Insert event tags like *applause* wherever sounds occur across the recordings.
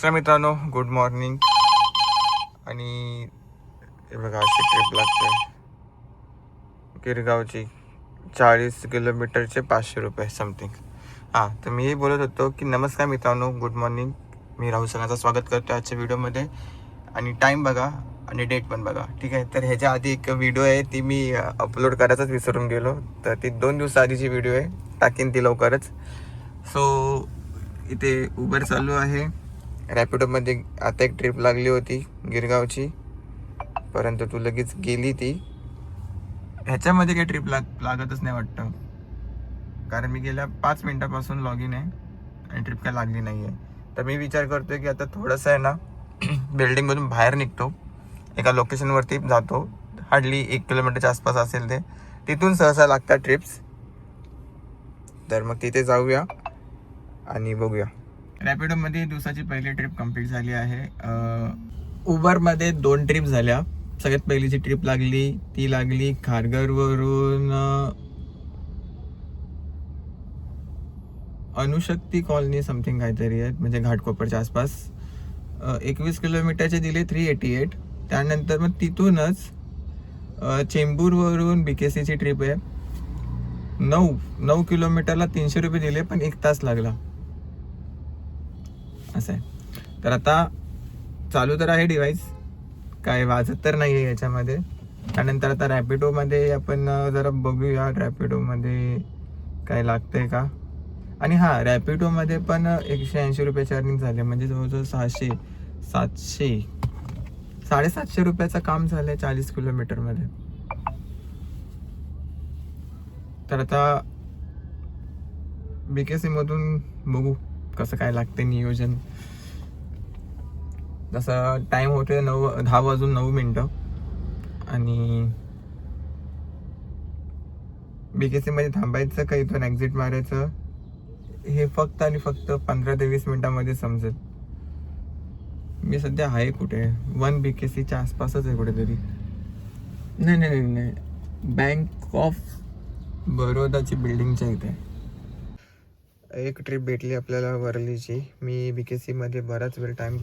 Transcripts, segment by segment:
नमस्कार मित्रांनो good morning आणि हे बघा अशी ट्रिप लागते. गिरगावची चाळीस किलोमीटरचे पाचशे रुपये समथिंग हां तर मी हे बोलत होतो की नमस्कार मित्रांनो गुड मॉर्निंग मी राहुल सगळ्यांचं स्वागत करतो आजच्या व्हिडिओमध्ये. आणि टाईम बघा आणि डेट पण बघा. ठीक आहे? तर ह्याच्या आधी एक व्हिडिओ आहे ती मी अपलोड करायचाच विसरून गेलो. तर ती दोन दिवसाआधीची व्हिडिओ आहे टाकीन ती लवकरच. सो इथे उबर चालू आहे. रॅपिडोमध्ये आता एक ट्रिप लागली होती गिरगावची. परंतु तू लगेच गेली ती. ह्याच्यामध्ये काही ट्रिप लाग लागतच नाही वाटतं. कारण मी गेल्या पाच मिनटापासून लॉग इन आहे आणि ट्रिप काय लागली नाही आहे तर मी विचार करतोय की आता थोडंसं आहे ना *clears throat* बिल्डिंगमधून बाहेर निघतो. एका लोकेशनवरती जातो. हार्डली एक किलोमीटरच्या आसपास असेल ते. तिथून सहसा लागतात ट्रिप्स. तर मग तिथे जाऊया आणि बघूया. रॅपिडोमध्ये दिवसाची पहिली ट्रिप कंप्लीट झाली आहे. उबरमध्ये दोन ट्रिप झाल्या. सगळ्यात पहिलीची ट्रिप लागली ती लागली खारघरवरून अनुशक्ती कॉलनी समथिंग काहीतरी आहे म्हणजे घाटकोपरच्या आसपास. एकवीस किलोमीटरचे दिले थ्री एटी एट त्यानंतर मग तिथूनच चेंबूरवरून बी के सीची ट्रिप आहे. नऊ नऊ किलोमीटरला तीनशे रुपये दिले पण एक तास लागला. असं आहे. तर आता चालू तर आहे डिव्हाइस काय वाजत तर नाही आहे याच्यामध्ये. त्यानंतर आता रॅपिडोमध्ये आपण जरा बघूया रॅपिडोमध्ये काय लागतंय का. आणि हां रॅपिडोमध्ये पण एकशे ऐंशी रुपयाचे अर्निंग झाले. म्हणजे जवळजवळ सहाशे सातशे साडेसातशे रुपयाचं काम झालंय चाळीस किलोमीटरमध्ये. तर आता बी के मधून बघू. कसं काय लागते नियोजन? जसं टाइम होते नऊ दहा वाजून नऊ मिनटं. आणि बी के मध्ये थांबायचं का इथून एक्झिट मारायचं. हे फक्त आणि फक्त पंधरा ते वीस मिनिटांमध्ये समजेल. मी सध्या आहे कुठे? वन बी के सीच्या आसपासच आहे कुठेतरी. नाही नाही नाही नाही. बँक ऑफ बरोदाची बिल्डिंगच्या इथे. एक ट्रिप भेटली आपल्याला वरलीची मी बी के सीमध्ये बराच वेळ टाईम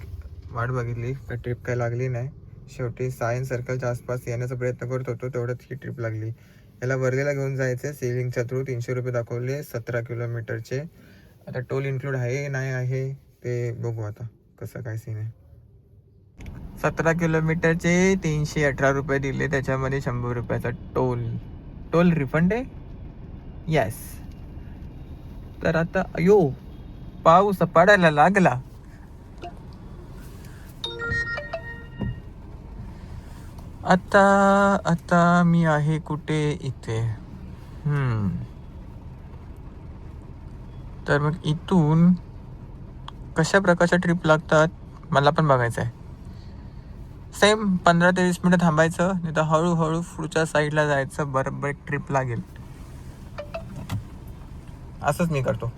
वाट बघितली. का ट्रिप काय लागली नाही. शेवटी सायन्स सर्कलच्या आसपास येण्याचा प्रयत्न करत होतो. तेवढ्यात ही ट्रिप लागली. याला वरलीला घेऊन जायचं सेलिंगच्या थ्रू तीनशे रुपये दाखवले. सतरा किलोमीटरचे आता टोल इन्क्लूड आहे नाही आहे ते बघू आता. कसं काय सीन आहे. सतरा किलोमीटरचे तीनशे अठरा रुपये दिले. त्याच्यामध्ये शंभर रुपयाचा टोल टोल रिफंड आहे? येस तर आता अयो पाऊस पडायला लागला. आता आता मी आहे कुठे? इथे. हम्म. तर मग इथून कशा प्रकारच्या ट्रिप लागतात मला पण बघायचं आहे सेम पंधरा ते वीस मिनटं थांबायचं नाही तर हळूहळू पुढच्या साईडला जायचं बरोबर एक ट्रिप लागेल. असंच मी करतो.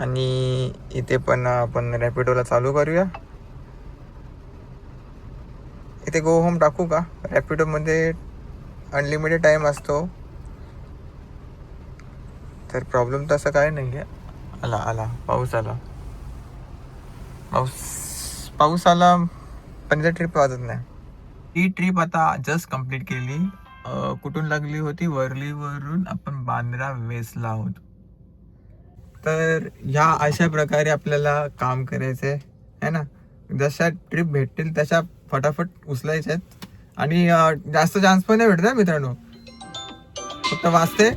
आणि इथे पण आपण रॅपिडोला चालू करूया. इथे गो होम टाकू का? रॅपिडोमध्ये अनलिमिटेड टाईम असतो. तर प्रॉब्लेम तसं काय नाही आहे आला आला. पाऊस आला. पाऊस पाऊस आला पण ट्रिप वाजत नाही. ही ट्रिप आता जस्ट कंप्लीट केली. कुठून लागली होती? वर्लीवरून आपण बांद्रा वेसला आहोत. तर ह्या अशा प्रकारे आपल्याला काम करायचंय है ना? जशा ट्रिप भेटतील तशा फटाफट उचलायच्यात आणि जास्त चान्स पण नाही भेटत मित्रांनो. फक्त वाचते.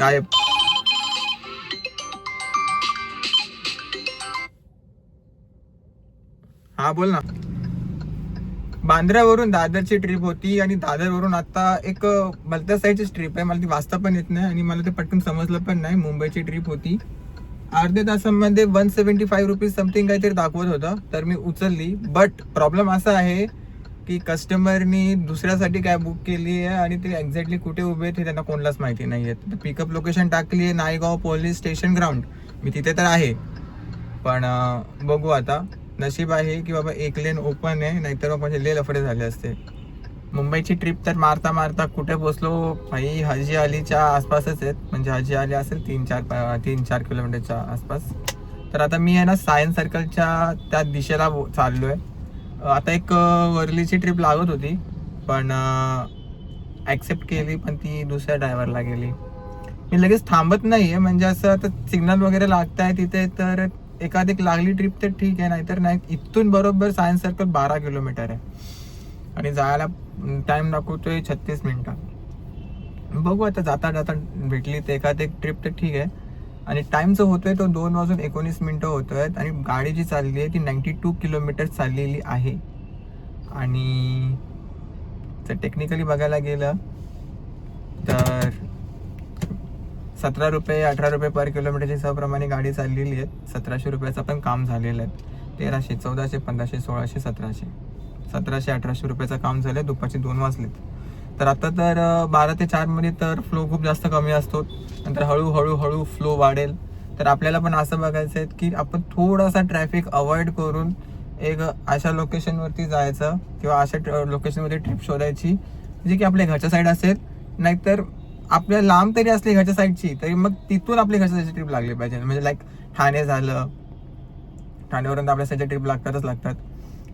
गायब. हा बोल ना. बांद्र्यावरून दादरची ट्रिप होती आणि दादरवरून आता एक अं, साईडचीच साईडची ट्रिप आहे. मला ती वाचता पण येत नाही आणि मला ते पटकन समजलं पण नाही. मुंबईची ट्रिप होती. अर्ध्या तासामध्ये one seventy five rupees something काहीतरी दाखवत होतं. तर मी उचलली. बट प्रॉब्लेम असा आहे की कस्टमरनी दुसऱ्यासाठी कॅब बुक केली आहे आणि ते एक्झॅक्टली कुठे उभे आहेत हे त्यांना कोणालाच माहिती नाही आहेत पिकअप लोकेशन टाकली आहे. नायगाव पोलीस स्टेशन ग्राउंड मी तिथे तर आहे. पण बघू आता. नशीब आहे की बाबा एक लेन ओपन आहे नाहीतर मग म्हणजे लफडे झाले असते. मुंबईची ट्रिप तर मारता मारता कुठे पोचलो? भाई हाजी अलीच्या आसपासच आहेत. म्हणजे हाजी अली असेल तीन चार तीन चार किलोमीटरच्या आसपास. तर आता मी आहे ना सायन्स सर्कलच्या त्या दिशेला चाललो आहे आता एक वरलीची ट्रिप लागत होती. पण ॲक्सेप्ट केली पण ती दुसऱ्या ड्रायव्हरला गेली. मी लगेच थांबत नाही आहे म्हणजे असं आता सिग्नल वगैरे लागत आहे तिथे तर एखादी लागली ट्रिप तर ठीक आहे नाहीतर नाही. इथून बरोबर सायन्स सर्कल बारा किलोमीटर आहे. आणि जायला टाइम दाखवतोय छत्तीस मिनटं. बघू आता जाता जाता भेटली तर एखादी ट्रिप तर ठीक आहे. आणि टाइमचं होतोय तो दोन वाजून एकोणीस मिनटं होतो आहेत आणि गाडी जी चालली आहे ती नाईन्टी टू किलोमीटर चाललेली आहे. आणि जर टेक्निकली बघायला गेलं तर सतरा रुपये अठरा रुपये पर किलोमीटरची सहप्रमाणे गाडी चाललेली आहे. सतराशे रुपयाचं पण काम झालेलं आहे. तेराशे चौदाशे पंधराशे सोळाशे सतराशे. सतराशे अठराशे रुपयाचं काम झालं आहे दुपारचे दोन वाजलेत. तर आता तर बारा ते चारमध्ये तर फ्लो खूप जास्त कमी असतो. नंतर हळूहळू हळू फ्लो वाढेल. तर आपल्याला पण असं बघायचं आहे की आपण थोडासा ट्रॅफिक अवॉइड करून एक अशा लोकेशनवरती जायचं किंवा अशा लोकेशनमध्ये ट्रिप शोधायची. जी की आपल्या घरच्या साईड असेल. नाहीतर आपल्या लांब तरी असली घरच्या साईडची तरी मग तिथून आपली घरच्या साईडची ट्रिप लागली पाहिजे. म्हणजे लाईक ठाणे झालं ठाणेवरून आपल्या साईडच्या ट्रिप लागतातच लागतात.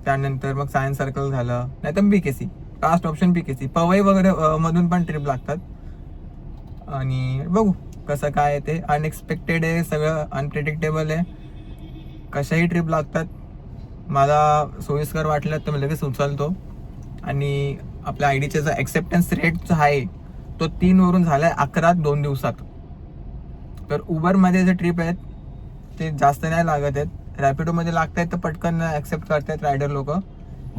त्यानंतर मग सायन्स सर्कल झालं नाहीतर B K C last option B K C Powai वगैरे मधून पण ट्रिप लागतात. आणि बघू कसं काय आहे ते. अनएक्सपेक्टेड आहे सगळं अनप्रिडिक्टेबल आहे. कशाही ट्रिप लागतात. मला सोयीस्कर वाटलं तर मी लगेच उचलतो. आणि आपल्या आय डीचे जो ॲक्सेप्टन्स रेट जो आहे तो तीनवरून झाला आहे अकरा दोन दिवसात. तर उबरमध्ये जे ट्रिप आहेत ते जास्त नाही लागत आहेत. रॅपिडोमध्ये लागत आहेत तर पटकन ॲक्सेप्ट करतायत रायडर लोक.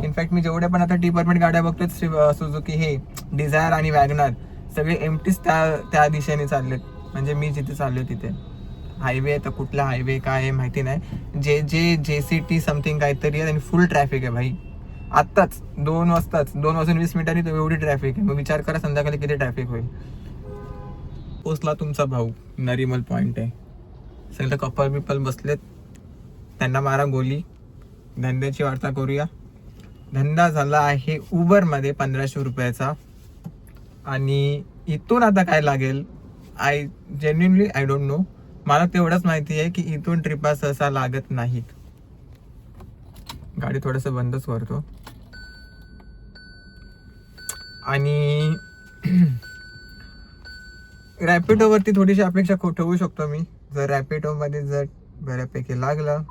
इनफॅक्ट मी जेवढ्या पण आता डिपार्टमेंट गाड्या बघतोय सुझुकी हे डिझायर आणि वॅगनार सगळे एमटीच त्या त्या दिशेने चाललेत. म्हणजे मी जिथे चाललोय तिथे. हायवे तर कुठला हायवे काय आहे माहिती नाही. जे जे जे सी टी समथिंग काहीतरी आहे आणि फुल ट्रॅफिक आहे भाई. आत्ताच दोन वाजताच दोन वाजून वीस मिनिटांनी तुम्ही एवढी ट्रॅफिक आहे. मग विचार करा संध्याकाळी किती ट्रॅफिक होईल. पोचला तुमचा भाऊ नरिमल पॉईंट आहे. सगळं कपल बिपल बसलेत. त्यांना मारा गोली. धंद्याची वार्ता करूया. धंदा झाला आहे उबरमध्ये पंधराशे रुपयाचा. आणि इथून आता काय लागेल? I genuinely I don't know मला तेवढंच माहिती आहे की इथून ट्रिपा सहसा लागत नाहीत. गाडी थोडंसं बंदच करतो. आणि *clears throat* रॅपिडोवरती थोडीशी अपेक्षा खो- ठेवू शकतो मी. जर रॅपिडोमध्ये जर बऱ्यापैकी लागलं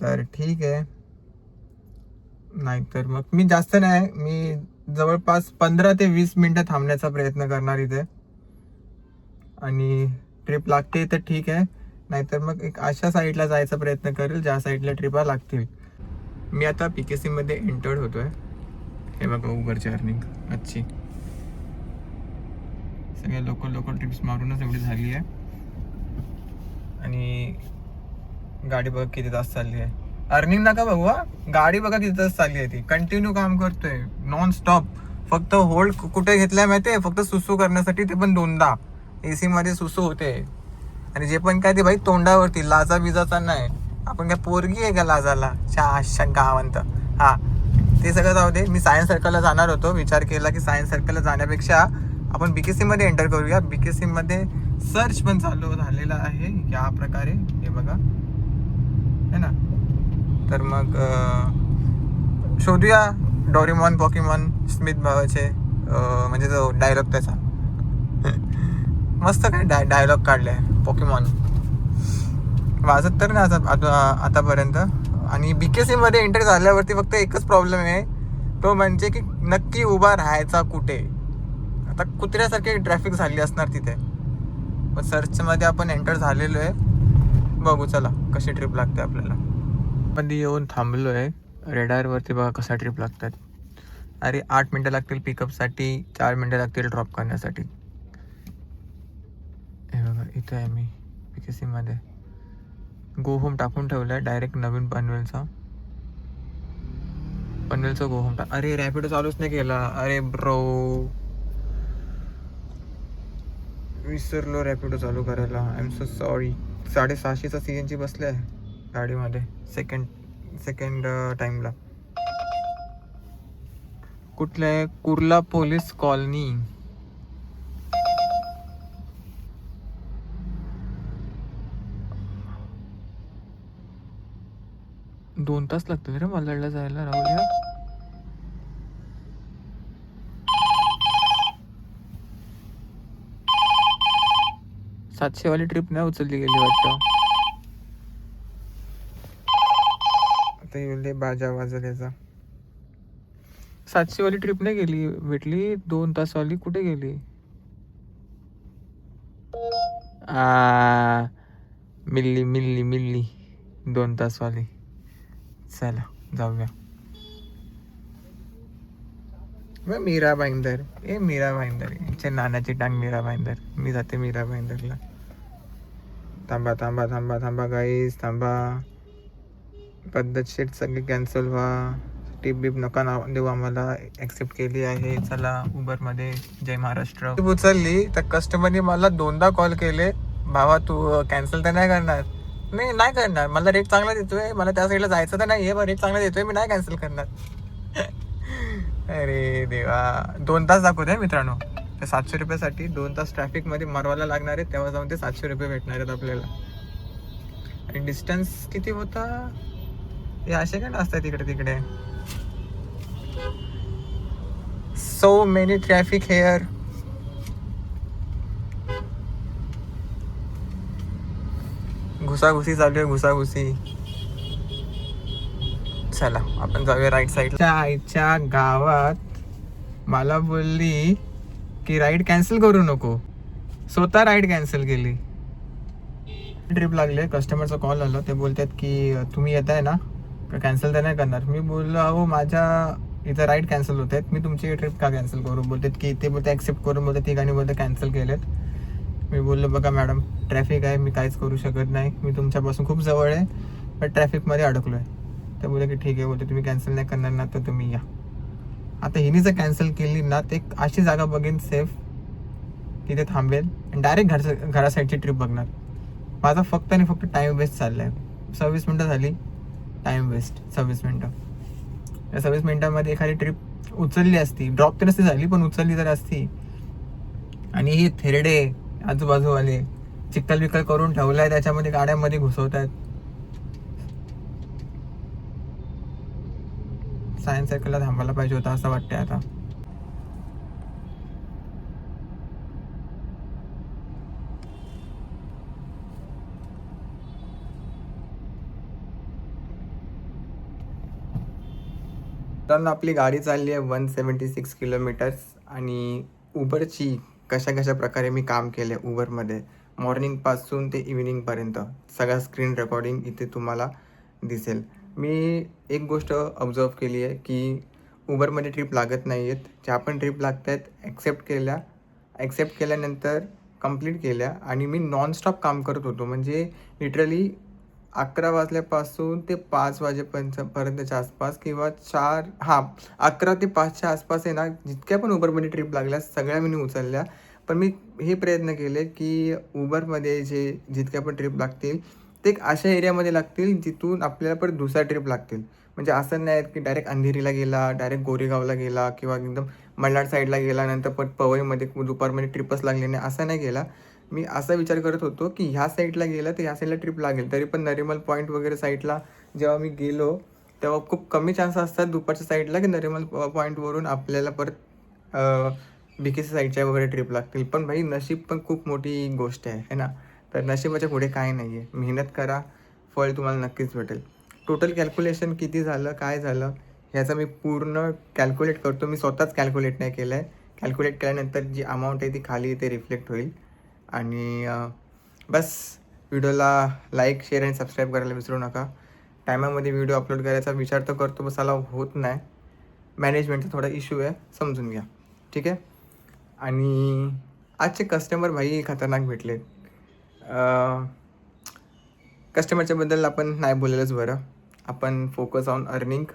तर ठीक आहे. नाहीतर मग मी जास्त नाही मी जवळपास पंधरा ते वीस मिनटं थांबण्याचा प्रयत्न करणार इथे. आणि ट्रिप लागते तर ठीक आहे. नाहीतर मग एक अशा साईडला जायचा प्रयत्न करेल ज्या साईडला ट्रिपा लागतील. मी आता पी के सीमध्ये एंटर्ड होतो आहे हे बघा उबरची अर्निंग आजची. सगळ्या लोकल लोकल ट्रिप्स मारूनच एवढी झाली आहे. आणि गाडी बघा किती तास चालली आहे. अर्निंग नका बघू हा. गाडी बघा किती तास चालली आहे ती. कंटिन्यू काम करतोय. नॉन स्टॉप फक्त होल्ड कुठे घेतलाय माहितीये? फक्त सुसू करण्यासाठी ते पण दोनदा. ए मध्ये सुसू होते. आणि जे पण काय ते भाई तोंडावरती लाजा बिजाचा नाही. आपण काय पोरगी आहे का लाजाला? शा गावंत. हा. ते सगळं जाऊ दे. मी सायन्स सर्कलला जाणार होतो. विचार केला की सायन्स सर्कलला जाण्यापेक्षा आपण बी के सीमध्ये एंटर करूया. बी के सीमध्ये सर्च पण चालू झालेला आहे. या प्रकारे. हे बघा. है ना? तर मग शोधूया. डॉरीमॉन पॉकीमॉन स्मिथ भावाचे म्हणजे जो डायलॉग त्याचा. *laughs* मस्त काय डाय डायलॉग काढले. पॉकीमॉन. वाजत तर नाही आता आता- आतापर्यंत. आणि बी के सीमध्ये एंटर झाल्यावरती फक्त एकच प्रॉब्लेम आहे. तो म्हणजे की नक्की उभा राहायचा कुठे? आता कुत्र्यासारखी ट्रॅफिक झाली असणार तिथे. पण सर्चमध्ये आपण एंटर झालेलो आहे. बघू चला कशी ट्रिप लागते आपल्याला. मध्ये येऊन थांबलो आहे रेडारवरती बघा कसा ट्रिप लागतात. अरे आठ मिनटं लागतील पिकअपसाठी चार मिनटं लागतील ड्रॉप करण्यासाठी. हे बघा इथं आहे मी पी के सीमध्ये गो होम टाकून ठेवला आहे डायरेक्ट नवीन पनवेलचा. पनवेलचा गो होम टाक अरे रॅपिडो चालूच नाही केला. अरे ब्रो विसरलो रॅपिडो चालू करायला. आय एम सो सॉरी साडेसहाशेचा सी एन जी बसले आहे गाडीमध्ये सेकंड सेकंड टाईमला कुठल्या कुर्ला पोलीस कॉलनी. दोन तास लागतील रे मालाडला जायला राहुल्या. सातशे वाली ट्रिप नाही उचलली गेली वाटतं. आता येऊ बाजा वाजल सातशेवाली सातशे वाली ट्रिप नाही गेली भेटली दोन तास वाली कुठे गेली? आ मिल्ली मिल्ली मिल्ली दोन तास वाली चला जाऊया मग मीरा भाईंदर. ए मीरा भाईंदर. यांच्या नानाची टांग मीरा भाईंदर. मी जाते मीरा भाईंदरला. थांबा थांबा थांबा थांबा गाईस थांबा. पद्धतशीर सगळी कॅन्सल व्हा. टिप बिप नका नाव देऊ आम्हाला. ऍक्सेप्ट केली आहे. चला उबरमध्ये. जय महाराष्ट्र. उचलली तर कस्टमरने मला दोनदा कॉल केले. भावा तू कॅन्सल तर नाही करणार. नाही नाही करणार. मला रेट चांगला देतोय. मला त्या साईडला जायचं तर नाही आहे रेट चांगला देतोय मी नाही कॅन्सल करणार. *laughs* अरे देवा. दोन तास दाखवते मित्रांनो. त्या सातशे रुपयासाठी दोन तास ट्रॅफिकमध्ये मरवायला लागणार आहे तेव्हा जाऊन ते सातशे रुपये भेटणार आहेत आपल्याला. आणि डिस्टन्स किती होता? हे असे काय नसतात तिकडे तिकडे? सो मेनी ट्रॅफिक हेअर घुसाघुसी चालू आहे घुसाघुसी. चला आपण जाऊया राईट साईडच्या आईच्या गावात मला बोलली की राईड कॅन्सल करू नको. स्वतः राईड कॅन्सल केली. ट्रिप लागले कस्टमरचा कॉल आला. ते बोलतात की तुम्ही येत आहे ना कॅन्सल तर नाही करणार. मी बोललो अहो माझ्या इथं राईड कॅन्सल होत आहेत. मी तुमची ट्रिप का कॅन्सल करू? बोलतात की ते बोलते ॲक्सेप्ट करून बोलतात. ती गाणी बोलते कॅन्सल केलेत. मी बोललो बघा मॅडम ट्रॅफिक आहे मी काहीच करू शकत नाही. मी तुमच्यापासून खूप जवळ आहे पण ट्रॅफिकमध्ये अडकलो आहे तर बोलले की ठीक आहे बोलते तुम्ही कॅन्सल नाही करणार ना तर तुम्ही या. आता हिने जर कॅन्सल केली ना ते एक अशी जागा बघेन सेफ तिथे थांबेल आणि डायरेक्ट घरच्या घरासाईडची ट्रिप बघणार. माझा फक्त आणि फक्त टाईम वेस्ट चालला आहे सव्वीस मिनटं झाली टाईम वेस्ट सव्वीस मिनटं. या सव्वीस मिनटामध्ये एखादी ट्रिप उचलली असती ड्रॉप तर नसती झाली पण उचलली तर असती. आणि ही थेरडे आजूबाजूवाले चिखल विकल करून ठेवलाय त्याच्यामध्ये गाड्यांमध्ये घुसवत आहेत सायन्स सायकलला थांबायला पाहिजे होता असं वाटतंय आता. आपली गाडी चालली आहे वन सेवन्टी सिक्स किलोमीटर्स आणि उबरची कशा कशा प्रकारे मी काम केले उबरमध्ये? मॉर्निंगपासून ते इव्हिनिंगपर्यंत सगळा स्क्रीन रेकॉर्डिंग इथे तुम्हाला दिसेल. मी एक गोष्ट ऑब्झर्व केली आहे की उबरमध्ये ट्रिप लागत नाही आहेत ज्या पण ट्रिप लागत आहेत ॲक्सेप्ट केल्या ॲक्सेप्ट केल्यानंतर कंप्लीट केल्या आणि मी नॉनस्टॉप काम करत होतो. म्हणजे लिटरली अकरा वाजल्यापासून ते पाच वाजेपर्यंत पर्यंतच्या आसपास किंवा चार हां अकरा ते पाचच्या आसपास आहे ना जितक्या पण उबरमध्ये ट्रिप लागल्या सगळ्या मी उचलल्या. पण मी हे प्रयत्न केले की उबरमध्ये जे जितक्या पण ट्रिप लागतील ते एक अशा एरियामध्ये लागतील जिथून आपल्याला परत दुसऱ्या ट्रिप लागतील. म्हणजे असं नाही की डायरेक्ट अंधेरीला गेला डायरेक्ट गोरेगावला गेला किंवा एकदम मल्हार साईडला गेला नंतर परत पवईमध्ये दुपारमध्ये ट्रिपच लागली नाही असं नाही गेला. मी असा विचार करत होतो की ह्या साईडला गेलं तर ह्या साईडला ट्रिप लागेल. तरी पण नरिमल पॉईंट वगैरे साईडला जेव्हा मी गेलो तेव्हा खूप कमी चान्स असतात दुपारच्या साईडला की नरिमल पॉईंटवरून आपल्याला परत बी साईडच्या वगैरे ट्रिप लागतील. पण भाई नशीब पण खूप मोठी गोष्ट आहे है ना? तर नशिबाच्या पुढे काय नाही आहे मेहनत करा फळ तुम्हाला नक्कीच भेटेल. टोटल कॅल्क्युलेशन किती झालं काय झालं ह्याचं मी पूर्ण कॅल्क्युलेट करतो. मी स्वतःच कॅल्क्युलेट नाही केलं आहे कॅल्क्युलेट केल्यानंतर जी अमाऊंट आहे ती खाली ते रिफ्लेक्ट होईल. आणि बस व्हिडिओला लाईक शेअर आणि सबस्क्राईब करायला विसरू नका. टायमामध्ये व्हिडिओ अपलोड करायचा विचार तर करतो बस मला होत नाही. मॅनेजमेंटचा थोडा इश्यू आहे समजून घ्या. ठीक आहे? आणि आजचे कस्टमर भाई खतरनाक भेटले कस्टमरच्याबद्दल आपण नाही बोललेलंच बरं. आपण फोकस ऑन अर्निंग